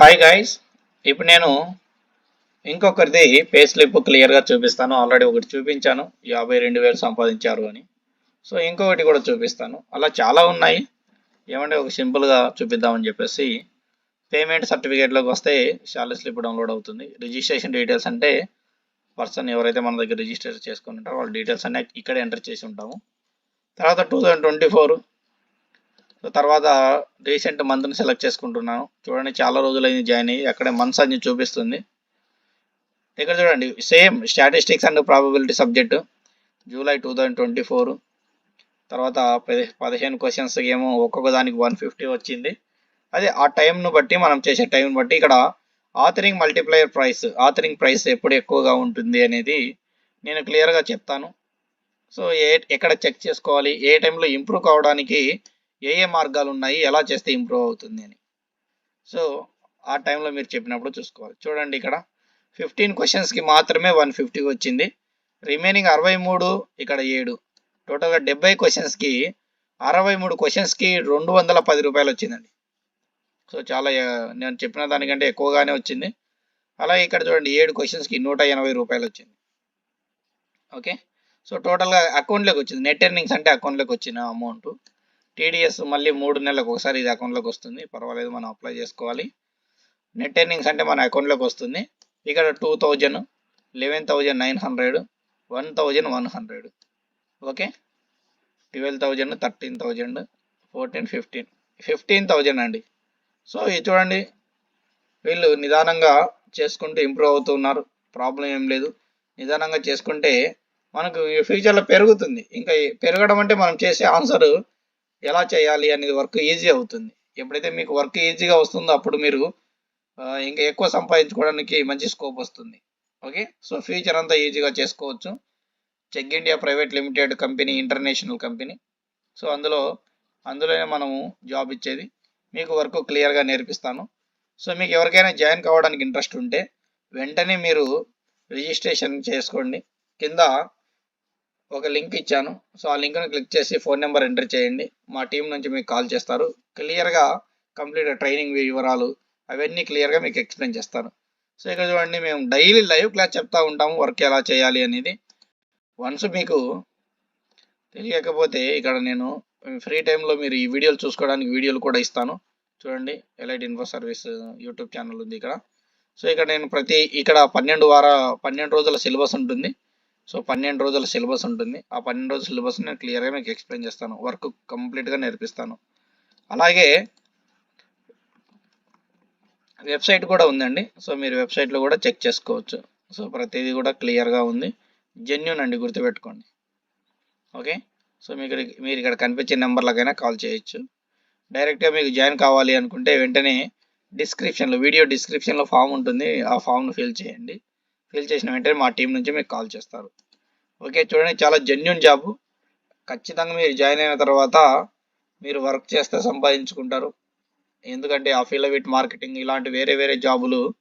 Hi guys ఇప్పుడు నేను ఇంకొకరిది pay slip క్లియర్గా చూపిస్తాను. ఆల్రెడీ ఒకటి చూపించాను. యాభై రెండు వేలు సంపాదించారు అని. సో ఇంకొకటి కూడా చూపిస్తాను. అలా చాలా ఉన్నాయి. ఏమంటే ఒక సింపుల్గా చూపిద్దామని చెప్పేసి పేమెంట్ సర్టిఫికేట్లోకి వస్తే శాలరీ స్లిప్ డౌన్లోడ్ అవుతుంది. రిజిస్ట్రేషన్ డీటెయిల్స్ అంటే పర్సన్ ఎవరైతే మన దగ్గర రిజిస్టర్ చేసుకుని ఉంటారో వాళ్ళ డీటెయిల్స్ అన్నీ ఇక్కడ ఎంటర్ చేసి ఉంటాము. తర్వాత two thousand twenty four so తర్వాత రీసెంట్ మంత్ని సెలెక్ట్ చేసుకుంటున్నాను. చూడండి చాలా రోజులైంది జాయిన్ అయ్యి అక్కడే మంత్స్ అన్ని చూపిస్తుంది. ఇక్కడ చూడండి same statistics and probability subject July two thousand twenty four. తర్వాత పది పదిహేను క్వశ్చన్స్ ఏమో ఒక్కొక్క దానికి వన్ ఫిఫ్టీ వచ్చింది. అదే ఆ టైంను బట్టి మనం చేసే టైంను బట్టి ఇక్కడ authoring multiplier price authoring price ఎప్పుడు ఎక్కువగా ఉంటుంది అనేది నేను క్లియర్గా చెప్తాను. సో ఏ ఎక్కడ చెక్ చేసుకోవాలి ఏ టైంలో ఇంప్రూవ్ కావడానికి ఏ ఏ మార్గాలు ఉన్నాయి ఎలా చేస్తే ఇంప్రూవ్ అవుతుంది అని. సో ఆ టైంలో మీరు చెప్పినప్పుడు చూసుకోవాలి. చూడండి ఇక్కడ. ఫిఫ్టీన్ క్వశ్చన్స్కి మాత్రమే వన్ ఫిఫ్టీ వచ్చింది. రిమైనింగ్ అరవై మూడు ఇక్కడ ఏడు. టోటల్గా డెబ్బై క్వశ్చన్స్కి అరవై మూడు క్వశ్చన్స్కి రెండు వందల పది రూపాయలు వచ్చిందండి. సో చాలా నేను చెప్పిన దానికంటే ఎక్కువగానే వచ్చింది. అలాగే ఇక్కడ చూడండి ఏడు క్వశ్చన్స్కి నూట ఎనభై రూపాయలు వచ్చింది. ఓకే సో టోటల్గా అకౌంట్లోకి వచ్చింది. నెట్ ఎర్నింగ్స్ అంటే అకౌంట్లోకి వచ్చిన అమౌంట్ టీడీఎస్ మళ్ళీ మూడు నెలలకు ఒకసారి ఇది అకౌంట్లోకి వస్తుంది. పర్వాలేదు మనం అప్లై చేసుకోవాలి. నెట్ ఎర్నింగ్స్ అంటే మన అకౌంట్లోకి వస్తుంది. ఇక్కడ two thousand eleven thousand nine hundred one thousand one hundred okay? Twelve thousand thirteen thousand fourteen fifteen fifteen thousand అండి. సో ఇది చూడండి. వీళ్ళు నిదానంగా చేసుకుంటూ ఇంప్రూవ్ అవుతున్నారు. ప్రాబ్లం ఏం లేదు. నిదానంగా చేసుకుంటే మనకు ఫ్యూచర్లో పెరుగుతుంది. ఇంకా పెరగడం అంటే మనం చేసే ఆన్సర్ ఎలా చేయాలి అనేది వర్క్ ఈజీ అవుతుంది. ఎప్పుడైతే మీకు వర్క్ ఈజీగా వస్తుందో అప్పుడు మీరు ఇంకా ఎక్కువ సంపాదించుకోవడానికి మంచి స్కోప్ వస్తుంది. ఓకే సో ఫ్యూచర్ అంతా ఈజీగా చేసుకోవచ్చు. Check India private limited company international company so అందులో అందులోనే మనము జాబ్ ఇచ్చేది. మీకు వర్క్ క్లియర్గా నేర్పిస్తాను. సో మీకు ఎవరికైనా జాయిన్ కావడానికి ఇంట్రెస్ట్ ఉంటే వెంటనే మీరు రిజిస్ట్రేషన్ చేసుకోండి. కింద ఒక లింక్ ఇచ్చాను. సో ఆ లింక్ను క్లిక్ చేసి ఫోన్ నెంబర్ ఎంటర్ చేయండి. మా టీం నుంచి మీకు కాల్ చేస్తారు. క్లియర్గా కంప్లీట్ ట్రైనింగ్ వివరాలు అవన్నీ క్లియర్గా మీకు ఎక్స్ప్లెయిన్ చేస్తాను. సో ఇక్కడ చూడండి మేము డైలీ లైవ్ క్లాస్ చెప్తా ఉంటాము వర్క్ ఎలా చేయాలి అనేది. వన్స్ మీకు తెలియకపోతే ఇక్కడ నేను ఫ్రీ టైంలో మీరు ఈ వీడియోలు చూసుకోవడానికి వీడియోలు కూడా ఇస్తాను. చూడండి elite info service YouTube channel ఉంది ఇక్కడ. సో ఇక్కడ నేను ప్రతి ఇక్కడ పన్నెండు వార పన్నెండు రోజుల సిలబస్ ఉంటుంది. సో పన్నెండు రోజుల సిలబస్ ఉంటుంది. ఆ పన్నెండు రోజుల సిలబస్ నేను క్లియర్గా మీకు ఎక్స్ప్లెయిన్ చేస్తాను. వర్క్ కంప్లీట్గా నేర్పిస్తాను. అలాగే వెబ్సైట్ కూడా ఉందండి. సో మీరు వెబ్సైట్లో కూడా చెక్ చేసుకోవచ్చు. సో ప్రతిదీ కూడా క్లియర్గా ఉంది. జెన్యున్ అండి గుర్తుపెట్టుకోండి. ఓకే? సో మీకు ఇక్కడ- మీరు ఇక్కడ కనిపించే నెంబర్లకైనా కాల్ చేయొచ్చు. డైరెక్ట్గా మీకు జాయిన్ కావాలి అనుకుంటే వెంటనే డిస్క్రిప్షన్లో వీడియో డిస్క్రిప్షన్లో ఫామ్ ఉంటుంది. ఆ ఫామ్ను ఫిల్ చేయండి. ఫిల్ చేసిన వెంటనే మా టీం నుంచి మీకు కాల్ చేస్తారు. ఓకే చూడండి చాలా జెన్యున్ జాబ్ ఖచ్చితంగా మీరు జాయిన్ అయిన తర్వాత మీరు వర్క్ చేస్తే సంపాదించుకుంటారు. ఎందుకంటే అఫిలవిట్ మార్కెటింగ్ ఇలాంటి వేరే వేరే జాబులు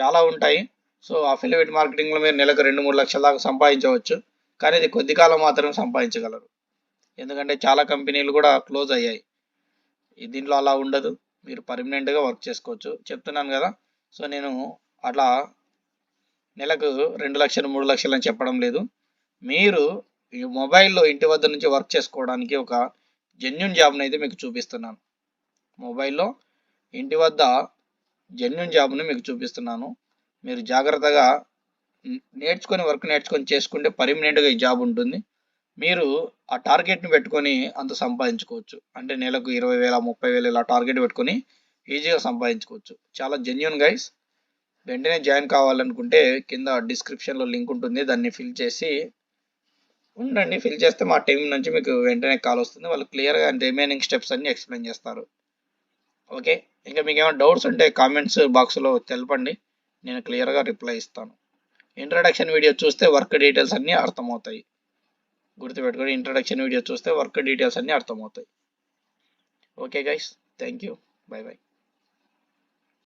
చాలా ఉంటాయి. సో అఫిలవిట్ మార్కెటింగ్లో మీరు నెలకు రెండు మూడు లక్షల దాకా సంపాదించవచ్చు. కానీ ఇది కొద్ది కాలం మాత్రమే సంపాదించగలరు. ఎందుకంటే చాలా కంపెనీలు కూడా క్లోజ్ అయ్యాయి. దీంట్లో అలా ఉండదు. మీరు పర్మనెంట్గా వర్క్ చేసుకోవచ్చు. చెప్తున్నాను కదా. సో నేను అట్లా నెలకు రెండు లక్షలు మూడు లక్షలు అని చెప్పడం లేదు. మీరు ఈ మొబైల్లో ఇంటి వద్ద నుంచి వర్క్ చేసుకోవడానికి ఒక జెన్యున్ జాబ్ని అయితే మీకు చూపిస్తున్నాను. మొబైల్లో ఇంటి వద్ద జెన్యున్ జాబ్ని మీకు చూపిస్తున్నాను. మీరు జాగ్రత్తగా నేర్చుకొని వర్క్ నేర్చుకొని చేసుకుంటే పర్మనెంట్గా ఈ జాబ్ ఉంటుంది. మీరు ఆ టార్గెట్ని పెట్టుకొని అంత సంపాదించుకోవచ్చు. అంటే నెలకు ఇరవై వేల ముప్పై వేలు ఇలా టార్గెట్ పెట్టుకొని ఈజీగా సంపాదించుకోవచ్చు. చాలా జెన్యున్ గైస్. వెంటనే జాయిన్ కావాలనుకుంటే కింద డిస్క్రిప్షన్లో లింక్ ఉంటుంది. దాన్ని ఫిల్ చేసి ఉండండి. ఫిల్ చేస్తే మా టీం నుంచి మీకు వెంటనే కాల్ వస్తుంది. వాళ్ళు క్లియర్గా రిమైనింగ్ స్టెప్స్ అన్ని ఎక్స్ప్లెయిన్ చేస్తారు. ఓకే? ఇంకా మీకు ఏమైనా డౌట్స్ ఉంటే కామెంట్స్ బాక్స్లో తెలపండి. నేను క్లియర్గా రిప్లై ఇస్తాను. ఇంట్రడక్షన్ వీడియో చూస్తే వర్క్ డీటెయిల్స్ అన్నీ అర్థమవుతాయి. గుర్తుపెట్టుకొని ఇంట్రడక్షన్ వీడియో చూస్తే వర్క్ డీటెయిల్స్ అన్నీ అర్థమవుతాయి. Okay guys thank you bye bye